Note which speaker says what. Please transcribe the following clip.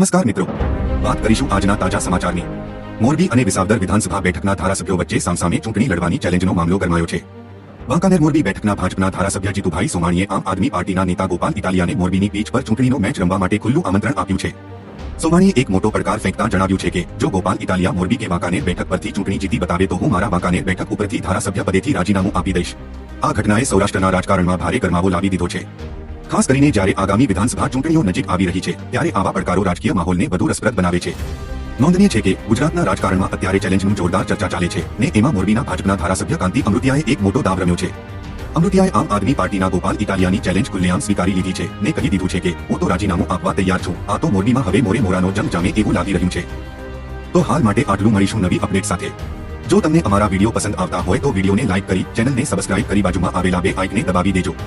Speaker 1: નમસ્કાર મિત્રો. વાત કરીશું આજના તાજા સમાચારની. મોરબી અને વિસાવદર વિધાનસભા બેઠકના ધારાસભ્યો વચ્ચે સામસામે ચૂંટણી લડવાની ચેલેન્જનો મામલો ગરમાયો છે. વાંકાનેર મોરબી બેઠકના ભાજપના ધારાસભ્ય જીતુભાઈ સોમાણીએ આમ આદમી પાર્ટીના નેતા ગોપાલ ઇટાલિયાને મોરબીની પીચ પર ચૂંટણીનો મેચ રમવા માટે ખુલ્લું આમંત્રણ આપ્યું છે. સોમાણીએ એક મોટો પડકાર ફેંકતા જણાવ્યું છે કે, જો ગોપાલ ઇટાલિયા મોરબી કે વાંકાનેર બેઠક પરથી ચૂંટણી જીતી બતાવે તો હું મારા વાંકાનેર બેઠક ઉપરથી ધારાસભ્ય પદેથી રાજીનામું આપી દઈશ. આ ઘટનાએ સૌરાષ્ટ્રના રાજકારણમાં ભારે ગરમાવો લાવી દીધો છે. ખાસ કરીને જ્યારે આગામી વિધાનસભા ચૂંટણીઓ નજીક આવી રહી છે, ત્યારે આવા પડકારો રાજકીય માહોલને વધુ રસપ્રદ બનાવે છે. નોંધનીય છે કે ગુજરાતના રાજકારણમાં અત્યારે ચેલેન્જનું જોરદાર ચર્ચા ચાલે છે ને એમાં મોરબીના ભાજપના ધારાસભ્ય કાંતિ અમૃતિયાએ એક મોટો દાવ રમ્યો છે. અમૃતિયાએ આમ આદમી પાર્ટીના ગોપાલ ઇટાલિયાની ચેલેન્જ ખુલ્લેઆમ સ્વીકારી લીધી છે ને કહી દીધું છે કે, હું તો રાજીનામું આપવા તૈયાર છું, આ તો મોરબીમાં હવે મોરે મોરાનો જંગ જામે એવું લાગી રહ્યું છે. તો હાલ માટે આટલું મળીશું નવી અપડેટ સાથે. જો તમને અમારા વીડિયો પસંદ આવતા હોય તો વિડીયોને લાઇક કરી, ચેનલને સબસ્ક્રાઇબ કરી બાજુમાં આવેલા બે આઇકને દબાવી દેજો.